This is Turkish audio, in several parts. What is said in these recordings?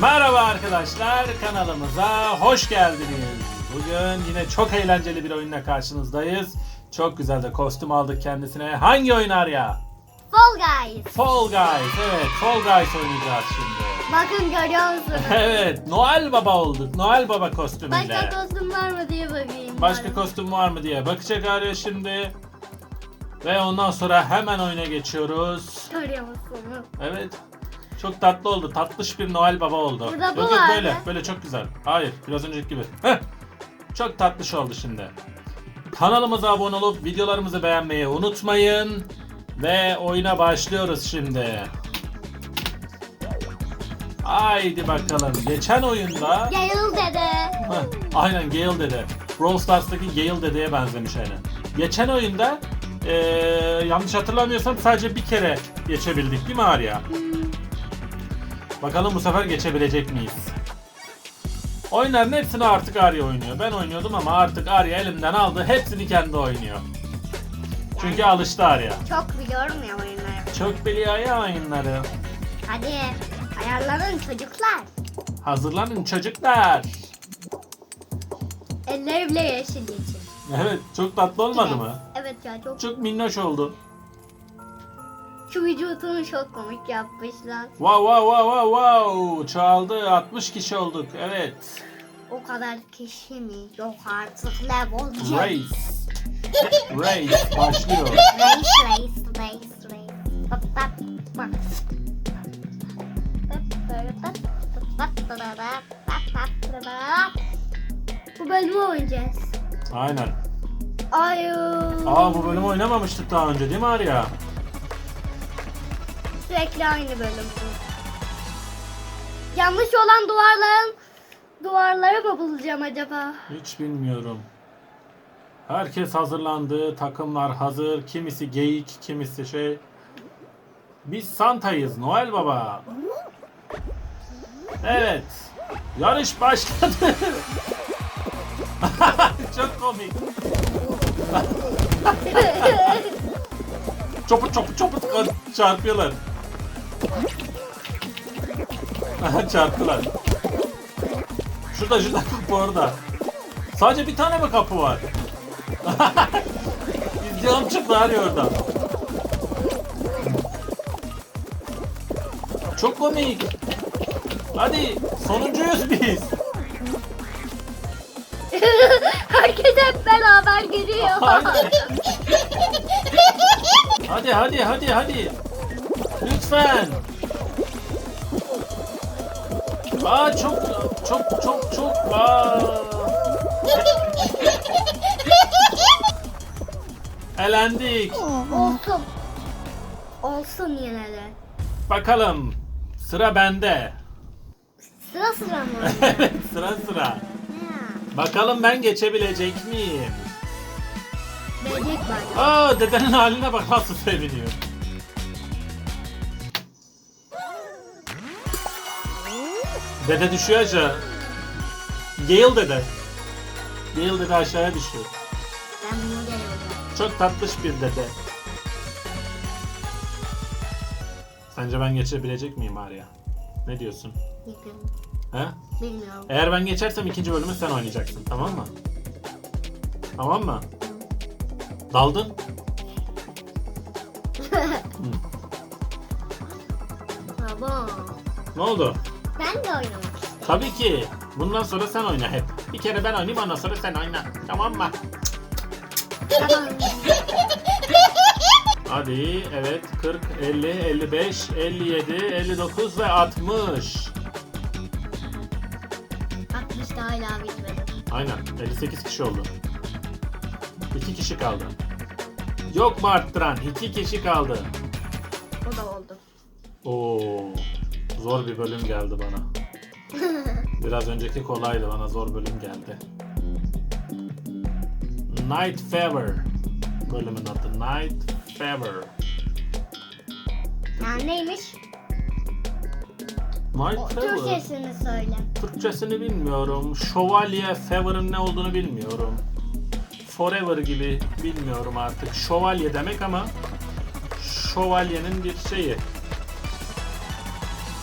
Merhaba arkadaşlar kanalımıza hoş geldiniz. Bugün yine çok eğlenceli bir oyunla karşınızdayız. Çok güzel de kostüm aldık kendisine. Hangi oyun ya? Fall Guys. Fall Guys. Evet Fall Guys oynayacağız şimdi. Bakın görüyor musunuz? Evet Noel Baba olduk. Noel Baba kostümüyle. Başka kostüm var mı diye bakayım. Başka kostüm var mı diye bakacak Arya şimdi. Ve ondan sonra hemen oyuna geçiyoruz. Görüyor musunuz? Evet. Çok tatlı oldu. Tatlış bir Noel Baba oldu. Burada bu Yok yok vardı. böyle. Böyle çok güzel. Hayır. Biraz önceki gibi. Heh. Çok tatlış oldu şimdi. Kanalımıza abone olup videolarımızı beğenmeyi unutmayın. Ve oyuna başlıyoruz şimdi. Haydi bakalım. Geçen oyunda... Gale dede. Heh, aynen Gale dede. Brawl Stars'taki Gale dedeye benzemiş aynen. Geçen oyunda eee, yanlış hatırlamıyorsam sadece bir kere geçebildik değil mi Arya? Bakalım bu sefer geçebilecek miyiz? Oyunların hepsini artık Arya oynuyor. Ben oynuyordum ama artık Arya elimden aldı. Hepsini kendi oynuyor. Çünkü alıştı Arya. Çok biliyorum ya oyunları. Çok biliyor ya oyunları. Hadi ayarlanın çocuklar. Hazırlanın çocuklar. Elleri bile yeşil yeşil. Evet çok tatlı olmadı mı? Evet ya çok. Çok minnoş oldu. Şu vücudunu çok komik yapmışlar. Wow wow wow wow wow. Çoğaldı. 60 kişi olduk. Evet. O kadar kişi mi? Yok artık level. Race. Race başlıyor. Race, race, race, race. Bak, bak, bak. Bu bölümü oynayacağız. Aynen. Ay. Aa bu bölümü oynamamıştık daha önce değil mi Arya? Sürekli aynı bölüm. Yanlış olan duvarların duvarları mı bulacağım acaba? Hiç bilmiyorum. Herkes hazırlandı. Takımlar hazır. Kimisi geyik, kimisi şey. Biz Santa'yız. Noel Baba. Evet. Yarış başladı. Çok komik. Çoput çoput çoput çarpıyorlar. Aha, Çarptılar. Şurada şurada kapı orada. Sadece bir tane mi kapı var? İzdiyorum çıktı hani orada. Çok komik. Hadi sonuncuyuz biz. Herkes hep beraber giriyor. Hadi hadi hadi hadi. Lütfen. Aa çok çok çok çok aa. Elendik. Olsun. Olsun yine de. Bakalım. Sıra bende. Sıra sıra mı? Evet sıra sıra. Bakalım ben geçebilecek miyim? Böcek bence. Aa dedenin haline bak nasıl seviniyor. Dede düşüyor aşağı. Gale dede. Gale dede aşağıya düşüyor. Ben bunu geliyorum. Çok tatlış bir dede. Sence ben geçebilecek miyim Arya? Ne diyorsun? Bilmiyorum. He? Bilmiyorum. Eğer ben geçersem ikinci bölümü sen oynayacaksın tamam mı? Tamam mı? Daldın? Tamam. Ne oldu? Ben de oynamak istedim. Tabii ki. Bundan sonra sen oyna hep. Bir kere ben oynayayım ondan sonra sen oyna. Tamam mı? Tamam. Hadi evet 40, 50, 55, 57, 59 ve 60. 60 da hala bitmedi. Aynen 58 kişi oldu. 2 kişi kaldı. Yok mu arttıran? 2 kişi kaldı. O da oldu. Oo, zor bir bölüm geldi bana. Biraz önceki kolaydı bana zor bölüm geldi. Night Fever bölümün adı Night Fever. Yani neymiş? Night O, Fever. Türkçesini söyle. Türkçesini bilmiyorum. Şövalye Fever'ın ne olduğunu bilmiyorum. Forever gibi bilmiyorum artık. Şövalye demek ama şövalyenin bir şeyi.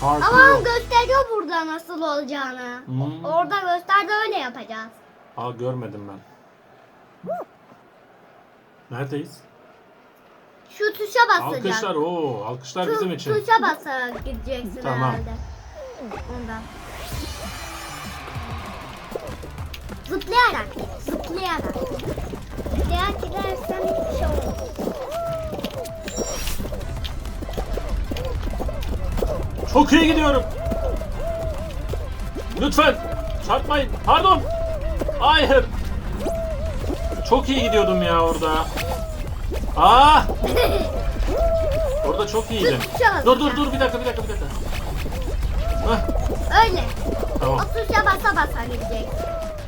Farkı Ama yok. gösteriyor buradan orada nasıl olacağını. Hmm. Orada gösterdi öyle yapacağız. Aa görmedim ben. Neredeyiz? Şu tuşa basacağız. Alkışlar o alkışlar Şu bizim için. Tuşa basarak gideceksin Tamam. herhalde. Ondan. Zıplayarak, zıplayarak. Zıplayarak gidersen hiçbir şey olmaz. Çok iyi gidiyorum. Lütfen çarpmayın. Pardon. Hayır. Çok iyi gidiyordum ya orada. Aa! Orada çok iyiydim. Dur dur dur bir dakika bir dakika bir dakika. Hah, Öyle. tamam. O tuşa basa basa gideceksin.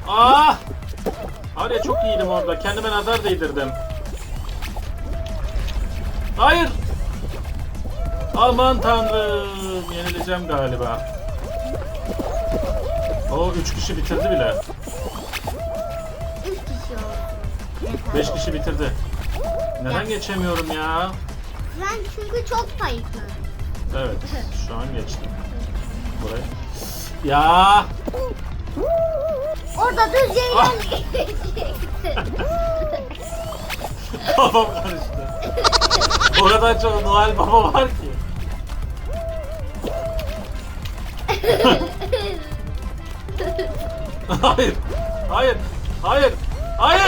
Aa! Var ya çok iyiydim orada. Kendime nazar değdirdim. Hayır. Aman tanrım. Yenileceğim galiba. O üç kişi bitirdi bile. Üç kişi bitirdi. Neden geçemiyorum ya? Sen çünkü çok kayıtlı. Evet. Şu an geçtim. Buraya. Ya. Orada düz Ah. yerden Kafam karıştı. O kadar çok Noel Baba var ki. Hayır. Hayır. Hayır. Hayır.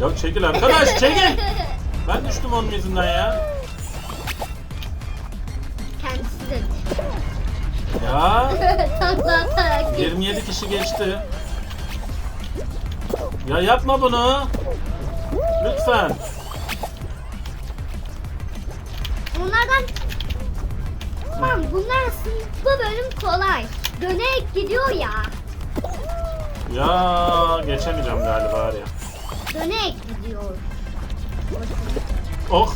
Ya çekil arkadaş çekil. Ben düştüm onun yüzünden ya. Kendisi de. Ya. Takla atarak gitti. 27 kişi geçti. Ya yapma bunu. Lütfen. Tamam bunlar aslında bu bölüm kolay. Dönerek gidiyor ya. Ya geçemeyeceğim galiba var ya. Dönerek gidiyor. Oh.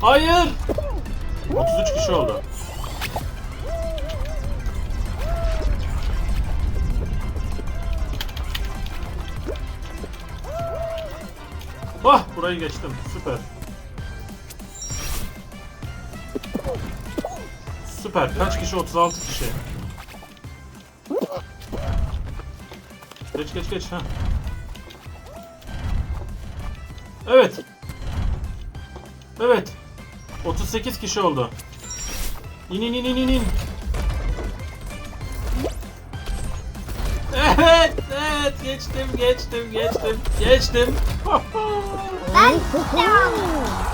Hayır. 33 kişi oldu. Burayı geçtim. Süper. Süper. Kaç kişi? 36 kişi. Geç geç geç ha. Evet. Evet. 38 kişi oldu. İn in in in in evet geçtim, geçtim, geçtim, geçtim. Ben devam.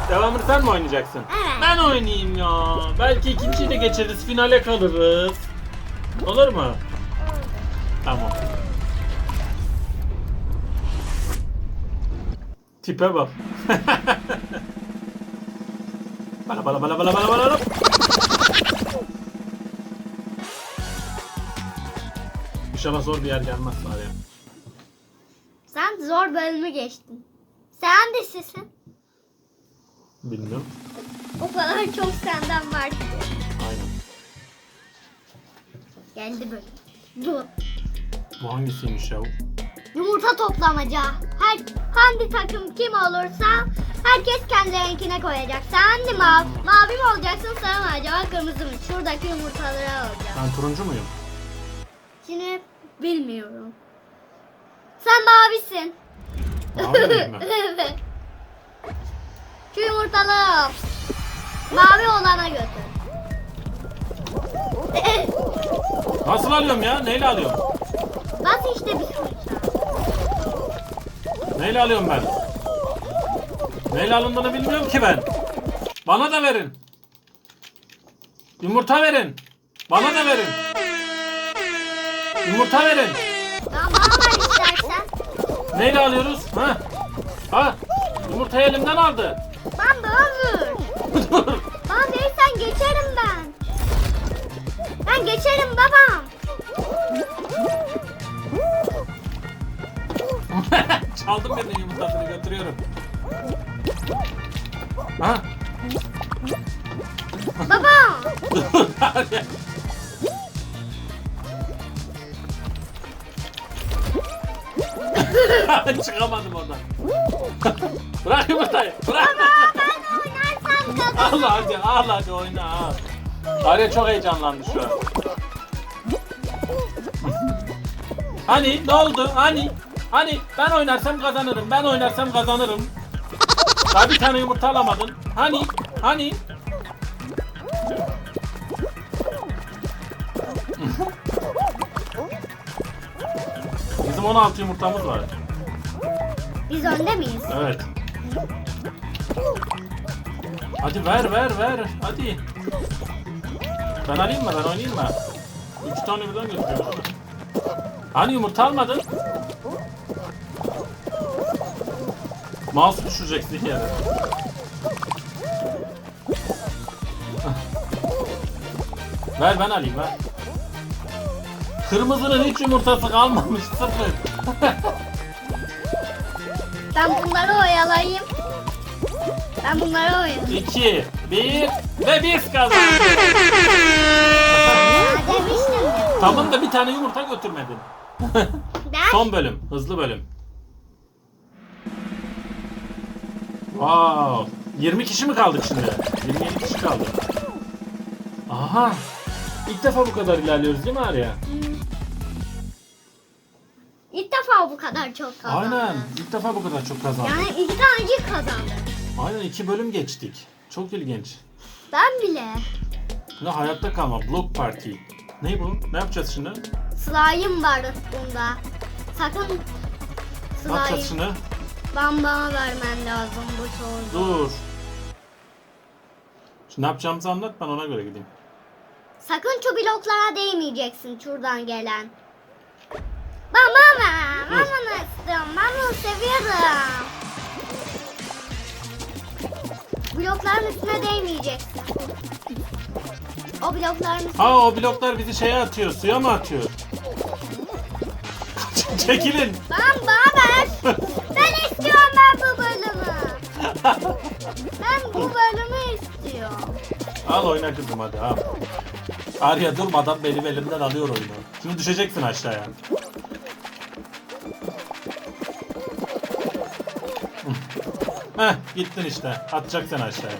Devamını sen mi oynayacaksın? Evet. Ben oynayayım ya. Belki ikinciyi de geçeriz, finale kalırız. Olur mu? Tamam. Tipe bak. bala bala bala bala bala bala. İnşallah zor bir yer gelmez bari. Zor bölümü geçtin. Sen de sesin. Bilmiyorum. O kadar çok senden var ki. Aynen. Geldi bölüm. Bu. Bu hangisiymiş ya? Yumurta toplamaca. Her hangi takım kim olursa herkes kendi renkine koyacak. Sen de mavi, mavi mi olacaksın sarı mı acaba kırmızı mı? Şuradaki yumurtaları alacağım. Ben turuncu muyum? Şimdi bilmiyorum. Sen mavisin. Mavi evet. Şu yumurtaları al. Mavi olana götür. Nasıl alıyorum ya? Neyle alıyorum? Bas işte bir sonuçta. Neyle alıyorum ben? Neyle alındığını bilmiyorum ki ben. Bana da verin. Yumurta verin. Bana da verin. Yumurta verin. Neyle alıyoruz? Ha? Ha? Yumurtayı elimden aldı. Ben ver. Dur. Bana verirsen geçerim ben. Ben geçerim babam. Çaldım birinin yumurtasını götürüyorum. Ha? Babam. Dur. Çıkamadım oradan. bırak yumurtayı. Bırak. Al hadi al hadi oyna al. Arya çok heyecanlandı şu an. Hani ne oldu? Hani? Hani ben oynarsam kazanırım. Ben oynarsam kazanırım. Daha bir tane yumurta alamadın. Hani? Hani? Bizim 16 yumurtamız var. Biz önde miyiz? Evet. Hadi ver ver ver. Hadi. Ben alayım mı? Ben oynayayım mı? Üç tane birden götürüyorum. Hani yumurta almadın? Mouse düşüreceksin yere. ver ben alayım ver. Kırmızının hiç yumurtası kalmamış sıfır. Ben bunları oyalayayım. Ben bunları oyalayayım. 2, 1 ve biz kazandık. Ya demiştim ya. Tamam da bir tane yumurta götürmedin. Ben Son bölüm, hızlı bölüm. Wow. 20 kişi mi kaldık şimdi? 27 kişi kaldı. Aha. İlk defa bu kadar ilerliyoruz değil mi Arya? Defa bu kadar çok kazandım. Aynen. İlk defa bu kadar çok kazandık. Yani iki tanecik kazandım. Aynen iki bölüm geçtik. Çok ilginç. Ben bile. Ne hayatta kalma. Block party. Ne bu? Ne yapacağız şimdi? Slime var bunda. Sakın Ne yapacağız slime şimdi? ben bana vermen lazım bu soruyu. Dur. Şimdi ne yapacağımızı anlat ben ona göre gideyim. Sakın şu bloklara değmeyeceksin şuradan gelen. Bana ben bunu istiyorum. Ben bunu seviyorum. Blokların üstüne değmeyeceksin. O blokların üstüne... Ha o bloklar bizi şeye atıyor, suya mı atıyor? Çekilin. Ben ver. Ben istiyorum ben bu bölümü. Ben bu bölümü istiyorum. Al oyna kızım hadi al. Arya durmadan benim elimden alıyor oyunu. Şimdi düşeceksin aşağıya. Heh gittin işte. Atacak seni aşağıya.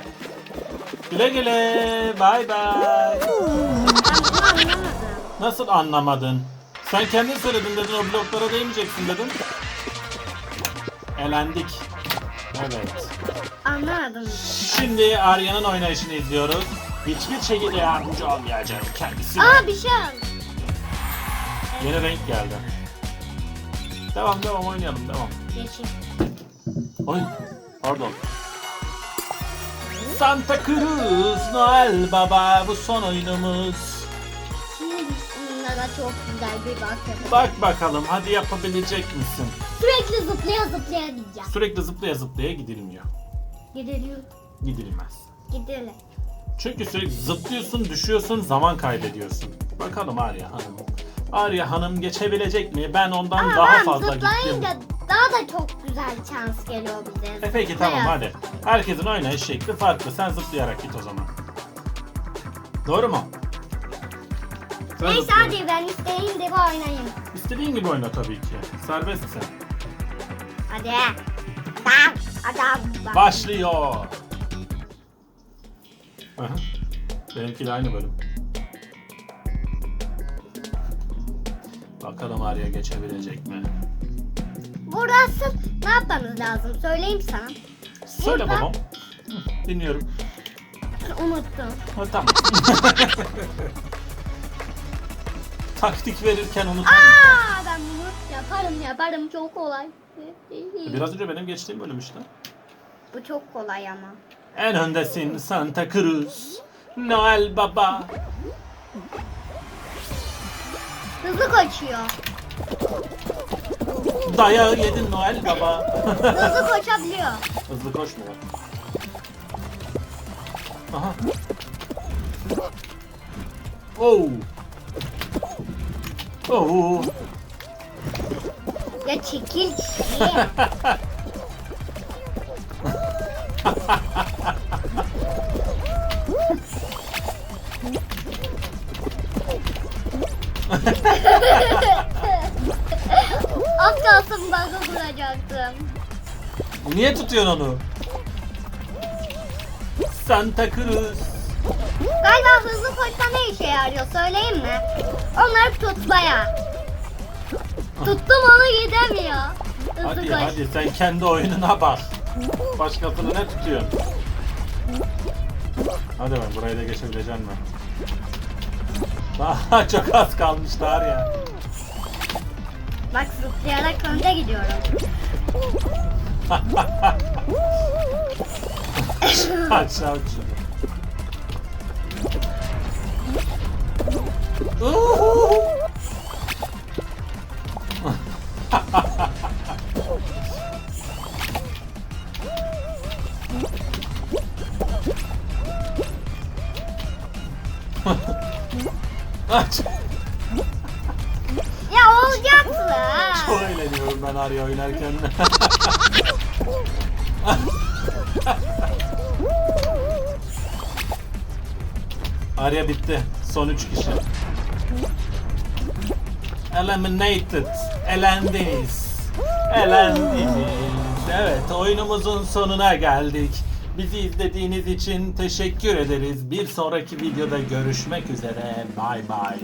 Güle güle. Bay bay. Nasıl anlamadın? Sen kendin söyledin dedin o bloklara değmeyeceksin dedin. Elendik. Evet. Anlamadım. Şimdi Arya'nın oynayışını izliyoruz. Hiçbir şekilde yardımcı olmayacağım kendisi. Aa bir şey oldu. Yeni renk geldi. Devam devam oynayalım devam. Yeşil. Oy pardon. Santa Cruz Noel Baba bu son oyunumuz. Şimdi çok güzel bir bak yapalım. Bak bakalım hadi yapabilecek misin? Sürekli zıplaya zıplaya gideceğim. Sürekli zıplaya zıplaya gidilmiyor. Gidelim. Gidilmez. Gidelim. Çünkü sürekli zıplıyorsun, düşüyorsun, zaman kaybediyorsun. Bakalım Arya Hanım. Arya Hanım geçebilecek mi? Ben ondan Ama daha ben fazla zıplayınca gittim. Daha da çok güzel şans geliyor bize. E peki tamam hadi. Herkesin oynayış şekli farklı. Sen zıplayarak git o zaman. Doğru mu? Sen Neyse hadi ben istediğim gibi oynayayım. İstediğin gibi oyna tabii ki. Serbestsin. Hadi. Adam. Adam. bak. Başlıyor. Aha. Benimkiyle aynı bölüm. Bakalım Arya geçebilecek mi? Burası ne yapmamız lazım? Söyleyeyim sana. Söyle Burada- babam. Hı, Dinliyorum. Unuttum. Ha, tamam. Taktik verirken unutma. Aa ben bunu yaparım yaparım çok kolay. Biraz önce benim geçtiğim bölüm işte. Bu çok kolay ama. En öndesin Santa Cruz. Noel Baba. Hızlı koşuyor. Dayağı yedin Noel Baba. Hızlı koşabiliyor. Hızlı koşmuyor. Aha. Oh. Oh. Ya çekil. çekil. Az kalsın bug'ı kuracaktım. Niye tutuyorsun onu? Santa Cruz. Galiba hızlı koşma ne işe yarıyor söyleyeyim mi? Onları tutmaya. Tuttum onu gidemiyor. Hızlı Hadi koş. hadi sen kendi oyununa bak. Başkasını ne tutuyorsun? Hadi ben burayı da geçebileceğim ben. Daha çok az kalmışlar ya. Bak zıplayarak önde gidiyorum. Aşağı. Aç. Eğleniyorum ben Arya oynarken. Arya bitti. Son 3 kişi. Eliminated. Elendiniz. Elendiniz. Evet oyunumuzun sonuna geldik. Bizi izlediğiniz için teşekkür ederiz. Bir sonraki videoda görüşmek üzere. Bay bay.